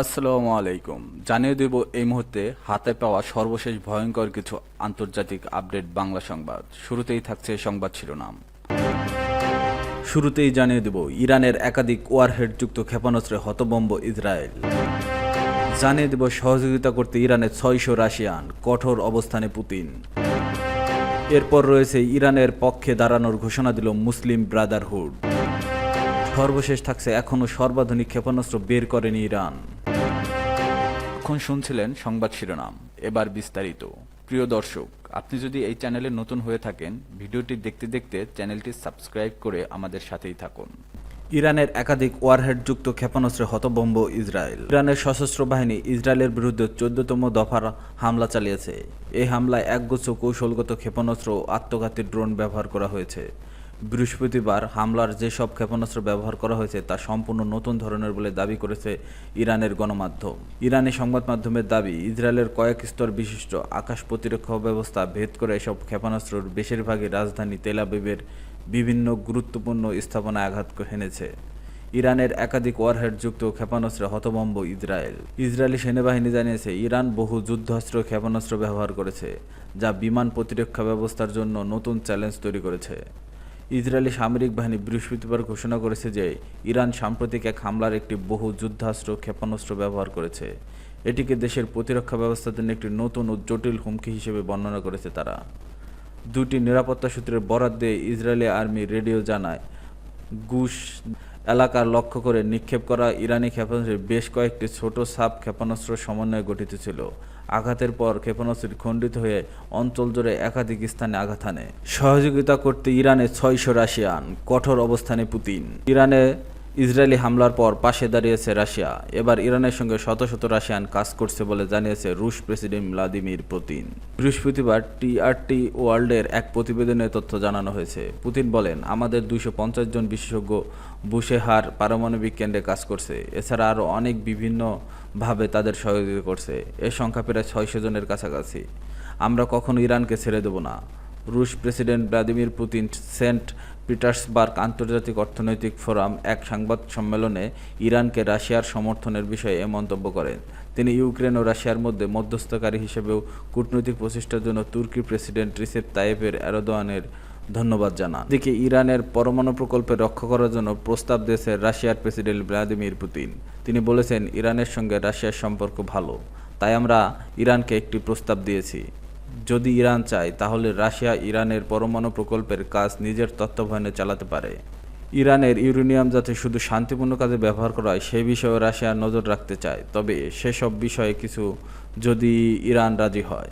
আসসালামু আলাইকুম। জানিয়ে দেব এই মুহূর্তে হাতে পাওয়া সর্বশেষ ভয়ঙ্কর কিছু আন্তর্জাতিক আপডেট বাংলা সংবাদ। শুরুতেই থাকছে সংবাদ শিরোনাম। শুরুতেই জানিয়ে দেব ইরানের একাধিক ওয়ারহেডযুক্ত ক্ষেপণাস্ত্রে হতবম্ব ইসরায়েল। জানিয়ে দেব সহযোগিতা করতে ইরানের ছয়শো রাশিয়ান, কঠোর অবস্থানে পুতিন। এরপর রয়েছে ইরানের পক্ষে দাঁড়ানোর ঘোষণা দিল মুসলিম ব্রাদারহুড। সর্বশেষ থাকছে এখনও সর্বাধুনিক ক্ষেপণাস্ত্র বের করেনি ইরান। এখন শুনছিলেন সংবাদ শিরোনাম, এবার বিস্তারিত। প্রিয় দর্শক, আপনি যদি এই চ্যানেলে নতুন হয়ে থাকেন, ভিডিওটি দেখতে দেখতে চ্যানেলটি সাবস্ক্রাইব করে আমাদের সাথেই থাকুন। ইরানের একাধিক ওয়ারহেডযুক্ত ক্ষেপণাস্ত্রে হতবম্ব ইসরায়েল। ইরানের সশস্ত্র বাহিনী ইসরায়েলের বিরুদ্ধে চোদ্দতম দফার হামলা চালিয়েছে। এই হামলায় একগুচ্ছ কৌশলগত ক্ষেপণাস্ত্র ও আত্মঘাতী ড্রোন ব্যবহার করা হয়েছে। বৃহস্পতিবার হামলার যেসব ক্ষেপণাস্ত্র ব্যবহার করা হয়েছে তা সম্পূর্ণ নতুন ধরনের বলে দাবি করেছে ইরানের গণমাধ্যম। ইরানি সংবাদ মাধ্যমের দাবি, ইসরায়েলের কয়েক স্তর বিশিষ্ট আকাশ প্রতিরক্ষা ব্যবস্থা ভেদ করে এসব ক্ষেপণাস্ত্রর বেশিরভাগই রাজধানী তেলাবিবের বিভিন্ন গুরুত্বপূর্ণ স্থাপনায় আঘাত হেনেছে। ইরানের একাধিক ওয়ারহেডযুক্ত ক্ষেপণাস্ত্রে হতবম্ব ইসরায়েল। ইসরায়েলি সেনাবাহিনী জানিয়েছে, ইরান বহু যুদ্ধাস্ত্র ক্ষেপণাস্ত্র ব্যবহার করেছে, যা বিমান প্রতিরক্ষা ব্যবস্থার জন্য নতুন চ্যালেঞ্জ তৈরি করেছে। ইসরায়েলি সামরিক বাহিনী বৃহস্পতিবার ঘোষণা করেছে যে ইরান সাম্প্রতিক এক হামলার একটি বহু যুদ্ধাস্ত্র ক্ষেপণাস্ত্র ব্যবহার করেছে। এটিকে দেশের প্রতিরক্ষা ব্যবস্থার জন্য একটি নতুন ও জটিল হুমকি হিসেবে বর্ণনা করেছে তারা। দুটি নিরাপত্তা সূত্রের বরাদ্দে ইসরায়েলি আর্মি রেডিও জানায়, গুশ এলাকার লক্ষ্য করে নিক্ষেপ করা ইরানি ক্ষেপণাস্ত্রের বেশ কয়েকটি ছোট সাপ ক্ষেপণাস্ত্র সমন্বয়ে গঠিত ছিল। আঘাতের পর ক্ষেপণাস্ত্রটি খণ্ডিত হয়ে অঞ্চল জুড়ে একাধিক স্থানে আঘাত আনে সহযোগিতা করতে ইরানে ছয়শো রাশিয়ান। কঠোর অবস্থানে পুতিন। ইরানে ইসরায়েলি হামলার পর পাশে দাঁড়িয়েছে রাশিয়া। এবার ইরানের সঙ্গে শত শত রাশিয়ান কাজ করছে বলে জানিয়েছে রুশ প্রেসিডেন্ট ভ্লাদিমির পুতিন। বৃহস্পতিবার টিআরটি ওয়ার্ল্ডের এক প্রতিবেদনে তথ্য জানানো হয়েছে। পুতিন বলেন, আমাদের দুইশো পঞ্চাশ জন বিশেষজ্ঞ বুশেহার পারমাণবিক কেন্দ্রে কাজ করছে। এছাড়া আরও অনেক বিভিন্নভাবে তাদের সহযোগিতা করছে। এর সংখ্যা প্রায় ছয়শো জনের কাছাকাছি। আমরা কখনো ইরানকে ছেড়ে দেব না। রুশ president Vladimir Putin Saint Petersburg আন্তর্জাতিক অর্থনৈতিক ফোরাম এক সংবাদ সম্মেলনে ইরানকে রাশিয়ার সমর্থনের বিষয়ে এ মন্তব্য করেন। তিনি ইউক্রেন ও রাশিয়ার মধ্যে মধ্যস্থকারী হিসেবেও কূটনৈতিক প্রচেষ্টার জন্য তুর্কি প্রেসিডেন্ট রিসেপ তাইপের এরদোয়ানের ধন্যবাদ জানান। এদিকে ইরানের পরমাণু প্রকল্পে রক্ষা করার জন্য প্রস্তাব দিয়েছে রাশিয়ার প্রেসিডেন্ট ভ্লাদিমির পুতিন। তিনি বলেছেন, ইরানের সঙ্গে রাশিয়ার সম্পর্ক ভালো। তাই আমরা ইরানকে একটি প্রস্তাব দিয়েছি। যদি ইরান চায়, তাহলে রাশিয়া ইরানের পরমাণু প্রকল্পের কাজ নিজের তত্ত্বাবধানে চালাতে পারে। ইরানের ইউরেনিয়াম যাতে শুধু শান্তিপূর্ণ কাজে ব্যবহার করা হয়, সে বিষয়ে রাশিয়া নজর রাখতে চায়। তবে সেসব বিষয়ে কিছু যদি ইরান রাজি হয়।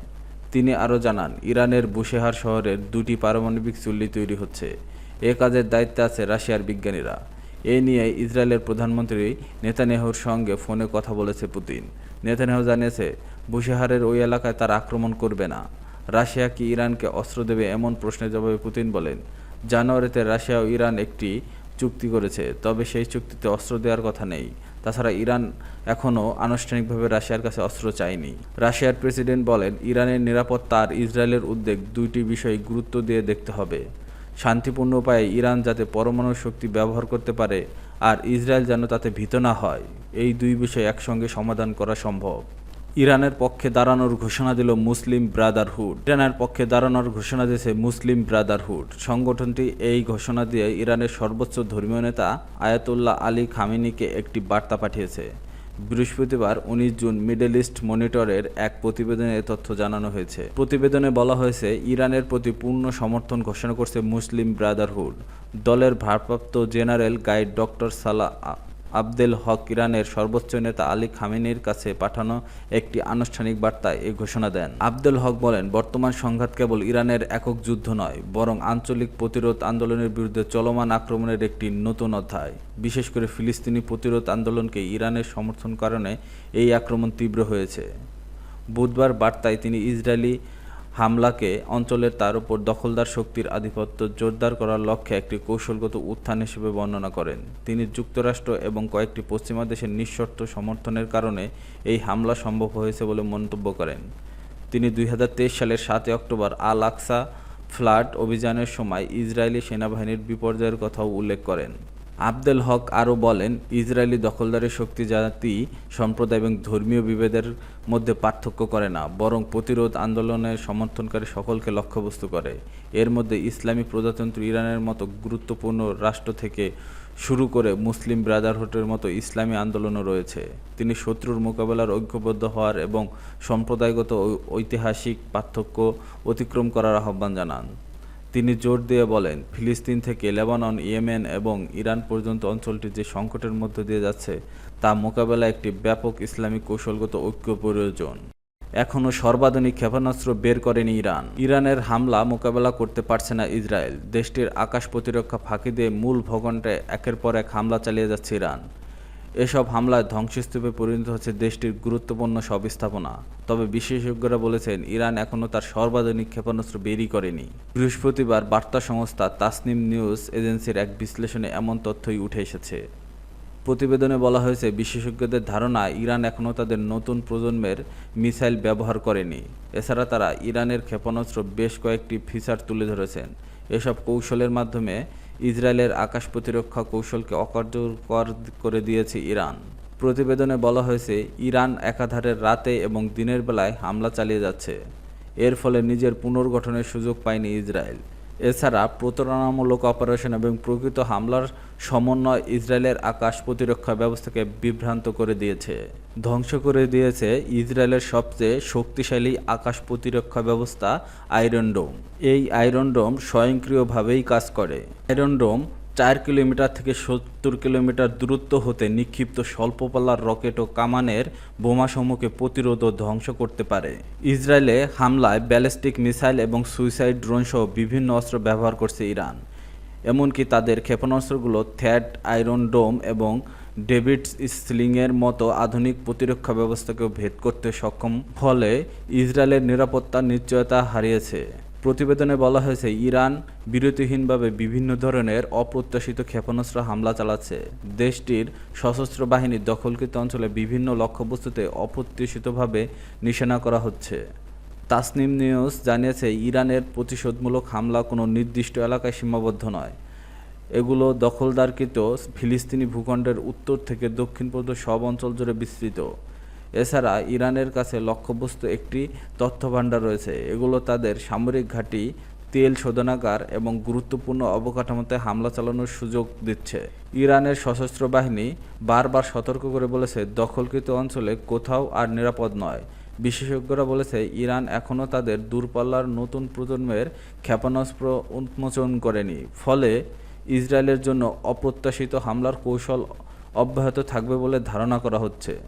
তিনি আরও জানান, ইরানের বুশেহার শহরের দুটি পারমাণবিক চুল্লি তৈরি হচ্ছে। এ কাজের দায়িত্বে আছে রাশিয়ার বিজ্ঞানীরা। এ নিয়ে ইসরায়েলের প্রধানমন্ত্রী নেতানিয়াহুর সঙ্গে ফোনে কথা বলেছে পুতিন। নেতানিয়াহু জানিয়েছে, বুশেহারের ওই এলাকায় তার আক্রমণ করবে না। রাশিয়া কি ইরানকে অস্ত্র দেবে এমন প্রশ্নের জবাবে পুতিন বলেন, জানুয়ারিতে রাশিয়া ও ইরান একটি চুক্তি করেছে, তবে সেই চুক্তিতে অস্ত্র দেওয়ার কথা নেই। তাছাড়া ইরান এখনও আনুষ্ঠানিকভাবে রাশিয়ার কাছে অস্ত্র চায়নি। রাশিয়ার প্রেসিডেন্ট বলেন, ইরানের নিরাপত্তা আর ইসরায়েলের উদ্বেগ দুইটি বিষয় গুরুত্ব দিয়ে দেখতে হবে। শান্তিপূর্ণ উপায়ে ইরান যাতে পরমাণু শক্তি ব্যবহার করতে পারে আর ইসরায়েল যেন তাতে ভীত না হয়, এই দুই বিষয় একসঙ্গে সমাধান করা সম্ভব। ইরানের পক্ষে দাঁড়ানোর ঘোষণা দিল মুসলিম ব্রাদারহুড। ইরানের পক্ষে দাঁড়ানোর ঘোষণা দিয়েছে মুসলিম ব্রাদারহুড। সংগঠনটি এই ঘোষণা দিয়ে ইরানের সর্বোচ্চ ধর্মীয় নেতা আয়াতুল্লাহ আলী খামিনিকে একটি বার্তা পাঠিয়েছে। বৃহস্পতিবার উনিশ জুন মিডল ইস্ট মনিটরের এক প্রতিবেদনে তথ্য জানানো হয়েছে। প্রতিবেদনে বলা হয়েছে, ইরানের প্রতি পূর্ণ সমর্থন ঘোষণা করছে মুসলিম ব্রাদারহুড। দলের ভারপ্রাপ্ত general guide doctor Salah Abdel Haq ইরানের সর্বোচ্চ নেতা আলী খামেনির কাছে পাঠানো একটি আনুষ্ঠানিক বার্তায় এই ঘোষণা দেন। আবদেল হক বলেন, বর্তমান সংঘাত কেবল ইরানের একক যুদ্ধ নয়, বরং আঞ্চলিক প্রতিরোধ আন্দোলনের বিরুদ্ধে চলমান আক্রমণের একটি নতুন অধ্যায়। বিশেষ করে ফিলিস্তিনি প্রতিরোধ আন্দোলনকে ইরানের সমর্থন কারণে এই আক্রমণ তীব্র হয়েছে। বুধবার বার্তায় তিনি ইসরায়েলি হামলাকে অঞ্চলের তার উপর দখলদার শক্তির আধিপত্য জোরদার করার লক্ষ্যে একটি কৌশলগত উত্থান হিসেবে বর্ণনা করেন। তিনি যুক্তরাষ্ট্র এবং কয়েকটি পশ্চিমা দেশের নিঃশর্ত সমর্থনের কারণে এই হামলা সম্ভব হয়েছে বলে মন্তব্য করেন। তিনি দুই হাজার তেইশ সালের সাতই অক্টোবর আল আকসা ফ্লাড অভিযানের সময় ইসরায়েলি সেনাবাহিনীর বিপর্যয়ের কথাও উল্লেখ করেন। আবদেল হক আরও বলেন, ইসরায়েলি দখলদারি শক্তি জাতি, সম্প্রদায় এবং ধর্মীয় বিভেদের মধ্যে পার্থক্য করে না, বরং প্রতিরোধ আন্দোলনের সমর্থনকারী সকলকে লক্ষ্যবস্তু করে। এর মধ্যে ইসলামী প্রজাতন্ত্র ইরানের মতো গুরুত্বপূর্ণ রাষ্ট্র থেকে শুরু করে মুসলিম ব্রাদারহুডের মতো ইসলামী আন্দোলনও রয়েছে। তিনি শত্রুর মোকাবেলার ঐক্যবদ্ধ হওয়ার এবং সম্প্রদায়গত ঐতিহাসিক পার্থক্য অতিক্রম করার আহ্বান জানান। তিনি জোর দিয়ে বলেন, ফিলিস্তিন থেকে লেবানন, ইয়েমেন এবং ইরান পর্যন্ত অঞ্চলটি যে সংকটের মধ্য দিয়ে যাচ্ছে, তা মোকাবেলা একটি ব্যাপক ইসলামিক কৌশলগত ঐক্য প্রয়োজন। এখনও সর্বাধুনিক ক্ষেপণাস্ত্র বের করেনি ইরান। ইরানের হামলা মোকাবেলা করতে পারছে না ইসরায়েল। দেশটির আকাশ প্রতিরক্ষা ফাঁকি দিয়ে মূল ভূখণ্ডে একের পর এক হামলা চালিয়ে যাচ্ছে ইরান। এসব হামলায় ধ্বংসস্তূপে পরিণত হচ্ছে দেশটির গুরুত্বপূর্ণ সব স্থাপনা। তবে বিশেষজ্ঞরা বলেছেন, ইরান এখনও তার সর্বাধুনিক ক্ষেপণাস্ত্র বেরই করেনি। বৃহস্পতিবার বার্তা সংস্থা তাসনিম নিউজ এজেন্সির এক বিশ্লেষণে এমন তথ্যই উঠে এসেছে। প্রতিবেদনে বলা হয়েছে, বিশেষজ্ঞদের ধারণা, ইরান এখনও তাদের নতুন প্রজন্মের মিসাইল ব্যবহার করেনি। এছাড়া তারা ইরানের ক্ষেপণাস্ত্র বেশ কয়েকটি ফিচার তুলে ধরেছেন। এসব কৌশলের মাধ্যমে ইসরায়েলের আকাশ প্রতিরক্ষা কৌশলকে অকার্যকর করে দিয়েছে ইরান। প্রতিবেদনে বলা হয়েছে, ইরান একাধারে রাতে এবং দিনের বেলায় হামলা চালিয়ে যাচ্ছে। এর ফলে নিজের পুনর্গঠনের সুযোগ পায়নি ইসরায়েল। এছাড়া প্রতারণামূলক অপারেশন এবং প্রকৃত হামলার সমন্বয় ইসরায়েলের আকাশ প্রতিরক্ষা ব্যবস্থাকে বিভ্রান্ত করে দিয়েছে। ধ্বংস করে দিয়েছে ইসরায়েলের সবচেয়ে শক্তিশালী আকাশ প্রতিরক্ষা ব্যবস্থা আয়রন ডোম। এই আয়রন ডোম স্বয়ংক্রিয়ভাবেই কাজ করে। আয়রন ডোম চার কিলোমিটার থেকে সত্তর কিলোমিটার দূরত্ব হতে নিক্ষিপ্ত স্বল্পপাল্লার রকেট ও কামানের বোমাসমূহকে প্রতিরোধ ও ধ্বংস করতে পারে। ইসরায়েলে হামলায় ব্যালিস্টিক মিসাইল এবং সুইসাইড ড্রোন সহ বিভিন্ন অস্ত্র ব্যবহার করছে ইরান। এমনকি তাদের ক্ষেপণাস্ত্রগুলো থ্যাট, আয়রন ডোম এবং ডেভিড স্লিংয়ের মতো আধুনিক প্রতিরক্ষা ব্যবস্থাকেও ভেদ করতে সক্ষম। ফলে ইসরায়েলের নিরাপত্তা নিশ্চয়তা হারিয়েছে। প্রতিবেদনে বলা হয়েছে, ইরান বিরতিহীনভাবে বিভিন্ন ধরনের অপ্রত্যাশিত ক্ষেপণাস্ত্র হামলা চালাচ্ছে। দেশটির সশস্ত্র বাহিনীর দখলকৃত অঞ্চলে বিভিন্ন লক্ষ্যবস্তুতে অপ্রত্যাশিতভাবে নিশানা করা হচ্ছে। তাসনিম নিউজ জানিয়েছে, ইরানের প্রতিশোধমূলক হামলা কোনো নির্দিষ্ট এলাকায় সীমাবদ্ধ নয়। এগুলো দখলদারকৃত ফিলিস্তিনি ভূখণ্ডের উত্তর থেকে দক্ষিণ পর্যন্ত সব অঞ্চল জুড়ে বিস্তৃত। এছাড়া ইরানের কাছে লক্ষ্যবস্তু একটি তথ্যভাণ্ডার রয়েছে। এগুলো তাদের সামরিক ঘাঁটি, তেল শোধনাগার এবং গুরুত্বপূর্ণ অবকাঠামোতে হামলা চালানোর সুযোগ দিচ্ছে। ইরানের সশস্ত্র বাহিনী বারবার সতর্ক করে বলেছে, দখলকৃত অঞ্চলে কোথাও আর নিরাপদ নয়। বিশেষজ্ঞরা বলেছে, ইরান এখনও তাদের দূরপাল্লার নতুন প্রজন্মের ক্ষেপণাস্ত্র উন্মোচন করেনি। ফলে ইসরায়েলের জন্য অপ্রত্যাশিত হামলার কৌশল অব্যাহত থাকবে বলে ধারণা করা হচ্ছে।